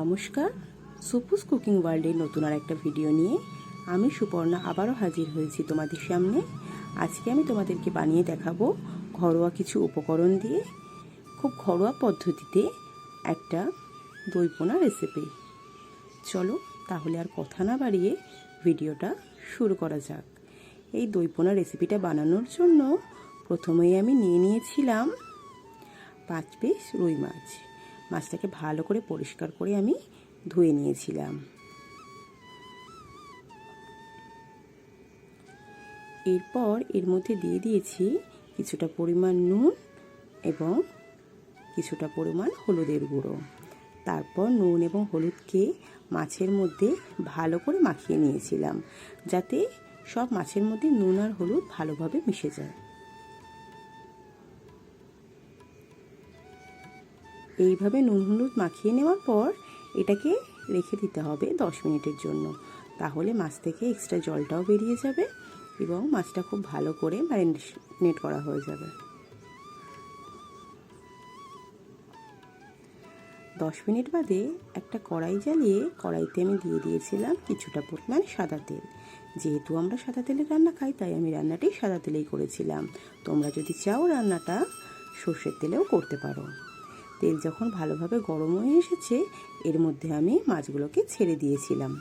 নমস্কার। সুপুস কুকিং ওয়ার্ল্ডের নতুন আর একটা ভিডিও নিয়ে আমি সুপর্ণা আবারও হাজির হয়েছি তোমাদের সামনে। আজকে আমি তোমাদেরকে বানিয়ে দেখাবো ঘরোয়া কিছু উপকরণ দিয়ে, খুব ঘরোয়া পদ্ধতিতে একটা দই পোনা রেসিপি চলো তাহলে আর কথা না বাড়িয়ে ভিডিওটা শুরু করা যাক। এই দই পোনা রেসিপিটা বানানোর জন্য প্রথমেই আমি নিয়ে নিয়েছিলাম পাঁচ পিস রুই মাছ। মাছটাকে ভালো করে পরিষ্কার করে আমি ধুয়ে নিয়েছিলাম। এরপর এর মধ্যে দিয়ে দিয়েছি কিছুটা পরিমাণ নুন এবং কিছুটা পরিমাণ হলুদের গুঁড়ো। তারপর নুন এবং হলুদকে মাছের মধ্যে ভালো করে মাখিয়ে নিয়েছিলাম, যাতে সব মাছের মধ্যে নুন আর হলুদ ভালোভাবে মিশে যায়। এইভাবে নুন হলুদ মাখিয়ে নেওয়ার পর এটাকে রেখে দিতে হবে দশ মিনিটের জন্য। তাহলে মাছ থেকে এক্সট্রা জলটাও বেরিয়ে যাবে এবং মাছটা খুব ভালো করে ম্যারিনেট করা হয়ে যাবে। দশ মিনিট বাদে একটা কড়াই জ্বালিয়ে কড়াইতে আমি দিয়ে দিয়েছিলাম কিছুটা পরিমাণ সাদা তেল। যেহেতু আমরা সাদা তেলে রান্না খাই, তাই আমি রান্নাটি সাদা তেলেই করেছিলাম। তোমরা যদি চাও রান্নাটা সর্ষের তেলেও করতে পারো। তেল যখন ভালোভাবে গরম হয়ে এসেছে এর মধ্যে আমি মাছগুলোকে ছেড়ে দিয়েছিলাম।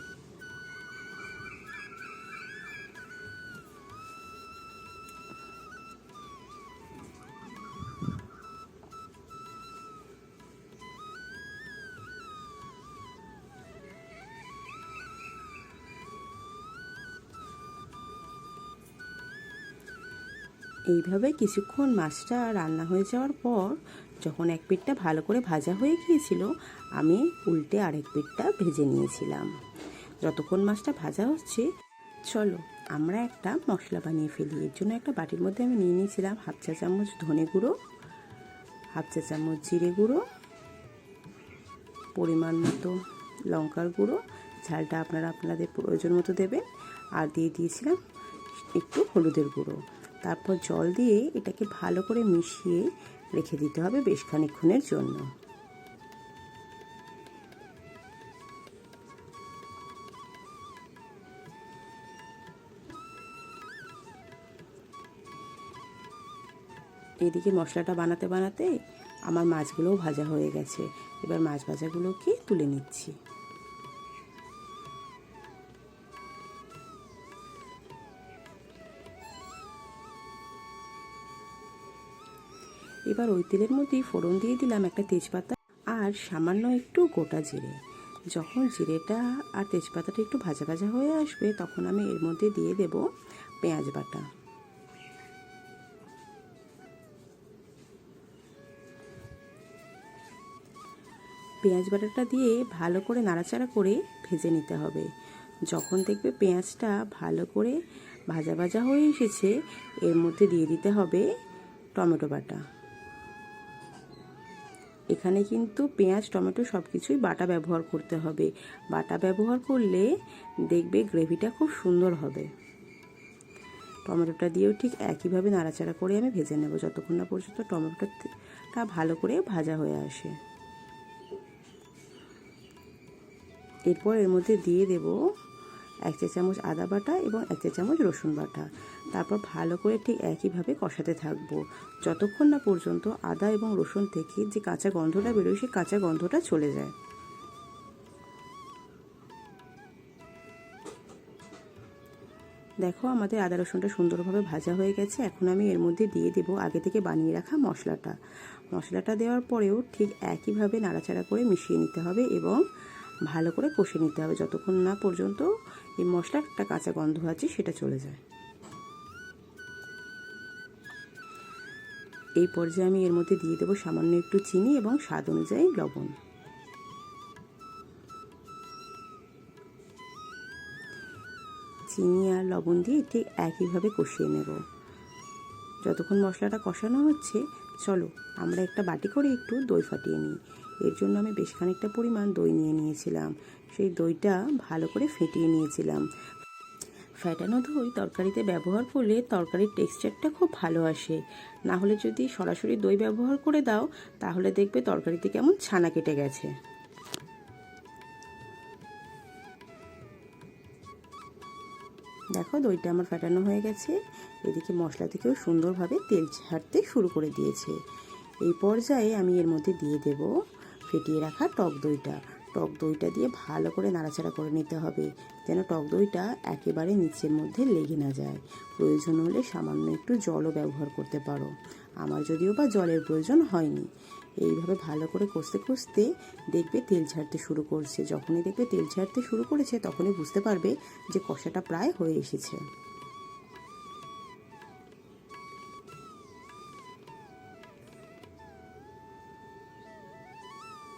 এইভাবে কিছুক্ষণ মাছটা রান্না হয়ে যাওয়ার পর যখন এক পিঠটা ভালো করে ভাজা হয়ে গিয়েছিল, আমি উল্টে আরেক পিঠটা ভেজে নিয়েছিলাম। যতক্ষণ মাছটা ভাজা হচ্ছে, চলো আমরা একটা মশলা বানিয়ে ফেলি। এর জন্য একটা বাটির মধ্যে আমি নিয়ে নিয়েছিলাম হাফ চা চামচ ধনে গুঁড়ো, হাফ চা চামচ জিরে গুঁড়ো, পরিমাণ মতো লঙ্কার গুঁড়ো। ঝালটা আপনারা আপনাদের প্রয়োজন মতো দেবেন। আর দিয়ে দিয়েছিলাম একটু হলুদের গুঁড়ো। তারপর জল দিয়ে এটাকে ভালো করে মিশিয়ে রেখে দিতে হবে বেশ খানিক্ষণের জন্য। এদিকে মশলাটা বানাতে বানাতে আমার মাছগুলোও ভাজা হয়ে গেছে। এবার মাছ ভাজাগুলোকে তুলে নিচ্ছি। এবার ওই তেলের মধ্যেই ফোড়ন দিয়ে দিলাম একটা তেজপাতা আর সামান্য একটু গোটা জিরে। যখন জিরেটা আর তেজপাতাটা একটু ভাজা ভাজা হয়ে আসবে, তখন আমি এর মধ্যে দিয়ে দেব পেঁয়াজ বাটা। পেঁয়াজ বাটাটা দিয়ে ভালো করে নাড়াচাড়া করে ভেজে নিতে হবে। যখন দেখবে পেঁয়াজটা ভালো করে ভাজা ভাজা হয়ে এসেছে, এর মধ্যে দিয়ে দিতে হবে টমেটো বাটা। এখানে কিন্তু পেঁয়াজ, টমেটো সব কিছুই বাটা ব্যবহার করতে হবে। বাটা ব্যবহার করলে দেখবে গ্রেভিটা খুব সুন্দর হবে। টমেটোটা দিয়েও ঠিক একইভাবে নাড়াচাড়া করে আমি ভেজে নেব। যতক্ষণ না পর্যন্ত টমেটোটা ভালো করে ভাজা হয়ে আসে। এরপর এর মধ্যে দিয়ে দেব এক চা চামচ আদা বাটা এবং এক চা চামচ রসুন বাটা। তারপর ভালো করে ঠিক একইভাবে কষাতে থাকব। যতক্ষণ না পর্যন্ত আদা এবং রসুন থেকে যে কাঁচা গন্ধটা বেরোয়, সেই কাঁচা গন্ধটা চলে যায়। দেখো, আমাদের আদা রসুনটা সুন্দরভাবে ভাজা হয়ে গেছে। এখন আমি এর মধ্যে দিয়ে দেব আগে থেকে বানিয়ে রাখা মশলাটা। মশলাটা দেওয়ার পরেও ঠিক একইভাবে নাড়াচাড়া করে মিশিয়ে নিতে হবে এবং ভালো করে কষে নিতে হবে। যতক্ষণ না পর্যন্ত এই মশলার একটা কাঁচা গন্ধ আছে, সেটা চলে যায়। এই পর্যায়ে আমি এর মধ্যে দিয়ে দেবো সামান্য একটু চিনি এবং স্বাদ অনুযায়ী লবণ। চিনি আর লবণ দিয়ে ঠিক একইভাবে কষিয়ে নেব। যতক্ষণ মশলাটা কষানো হচ্ছে, চলো আমরা একটা বাটি করে একটু দই ফাটিয়ে নিই। এর জন্য আমি বেশ খানিকটা পরিমাণ দই নিয়ে নিয়েছিলাম। সেই দইটা ভালো করে ফেটিয়ে নিয়েছিলাম। ফ্যাটানো দই তরকারিতে ব্যবহার করলে তরকারির টেক্সচারটা খুব ভালো আসে। না হলে যদি সরাসরি দই ব্যবহার করে দাও, তাহলে দেখবে তরকারিতে কেমন ছানা কেটে গেছে। দেখো দইটা আমার ফ্যাটানো হয়ে গেছে। এদিকে মশলা থেকেও সুন্দরভাবে তেল ছাড়তে শুরু করে দিয়েছে। এই পর্যায়ে আমি এর মধ্যে দিয়ে দেবো ফেটিয়ে রাখা টক দইটা। টক দইটা দিয়ে ভালো করে নাড়াচাড়া করে নিতে হবে, যেন টক দইটা একেবারে নিচের মধ্যে লেগে না যায়। প্রয়োজন হলে সামান্য একটু জলও ব্যবহার করতে পারো। আমার যদিও বা জলের প্রয়োজন হয়নি। এইভাবে ভালো করে কষতে কষতে দেখবে তেল ছাড়তে শুরু করছে। যখনই দেখবে তেল ছাড়তে শুরু করেছে, তখনই বুঝতে পারবে যে কষাটা প্রায় হয়ে এসেছে।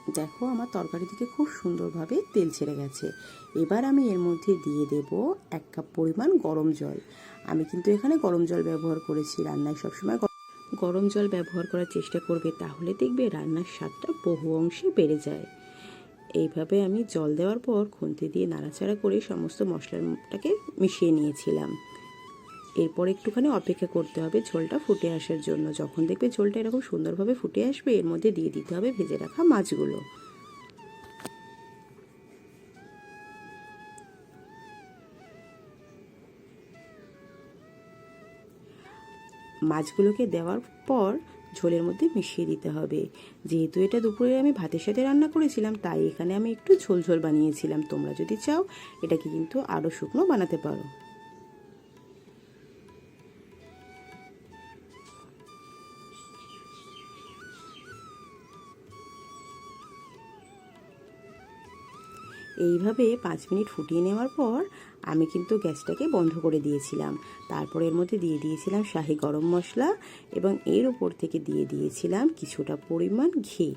দেখো আমার তরকারি থেকে খুব সুন্দরভাবে তেল ছেড়ে গেছে। এবার আমি এর মধ্যে দিয়ে দেব এক কাপ পরিমাণ গরম জল। আমি কিন্তু এখানে গরম জল ব্যবহার করেছি, রান্নায় সবসময় গরম জল ব্যবহার করার চেষ্টা করবে, তাহলে দেখবে রান্নার স্বাদটা বহু অংশে বেড়ে যায়। এইভাবে আমি জল দেওয়ার পর খুন্তি দিয়ে নাড়াচাড়া করে সমস্ত মশলাটাকে মিশিয়ে নিয়েছিলাম। এরপর একটুখানি অপেক্ষা করতে হবে ঝোলটা ফুটে আসার জন্য। যখন দেখবে ঝোলটা এরকম সুন্দরভাবে ফুটে আসবে, এর মধ্যে দিয়ে দিতে হবে ভেজে রাখা মাছগুলো। মাছগুলোকে দেওয়ার পর ঝোলের মধ্যে মিশিয়ে দিতে হবে। যেহেতু এটা দুপুরে আমি ভাতের সাথে রান্না করেছিলাম, তাই এখানে আমি একটু ঝোল ঝোল বানিয়েছিলাম। তোমরা যদি চাও, এটাকে কিন্তু আরও শুকনো বানাতে পারো। এইভাবে পাঁচ মিনিট ফুটিয়ে নেওয়ার পর আমি কিন্তু গ্যাসটাকে বন্ধ করে দিয়েছিলাম। তারপর এর মধ্যে দিয়ে দিয়েছিলাম শাহি গরম মশলা এবং এর উপর থেকে দিয়ে দিয়েছিলাম কিছুটা পরিমাণ ঘি।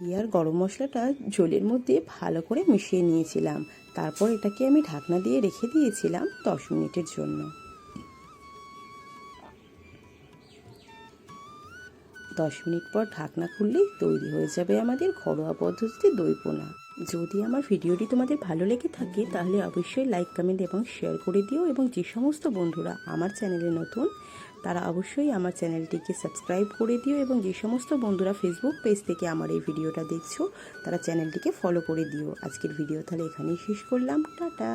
ইয়ার গরম মশলাটা ঝোলের মধ্যে ভালো করে মিশিয়ে নিয়েছিলাম। তারপর এটাকে আমি ঢাকনা দিয়ে রেখে দিয়েছিলাম দশ মিনিটের জন্য। দশ মিনিট পর ঢাকনা খুললেই তৈরি হয়ে যাবে আমাদের ঘরোয়া পদ্ধতিতে দই পোনা। যদি আমার ভিডিওটি তোমাদের ভালো লেগে থাকে, তাহলে অবশ্যই লাইক কমেন্ট এবং শেয়ার করে দিও এবং যে সমস্ত বন্ধুরা আমার চ্যানেলে নতুন, তারা অবশ্যই আমার চ্যানেলটিকে সাবস্ক্রাইব করে দিও এবং যে সমস্ত বন্ধুরা ফেসবুক পেজ থেকে আমার এই ভিডিওটা দেখছ, তারা চ্যানেলটিকে ফলো করে দিও। আজকের ভিডিও তাহলে এখানেই শেষ করলাম। টাটা!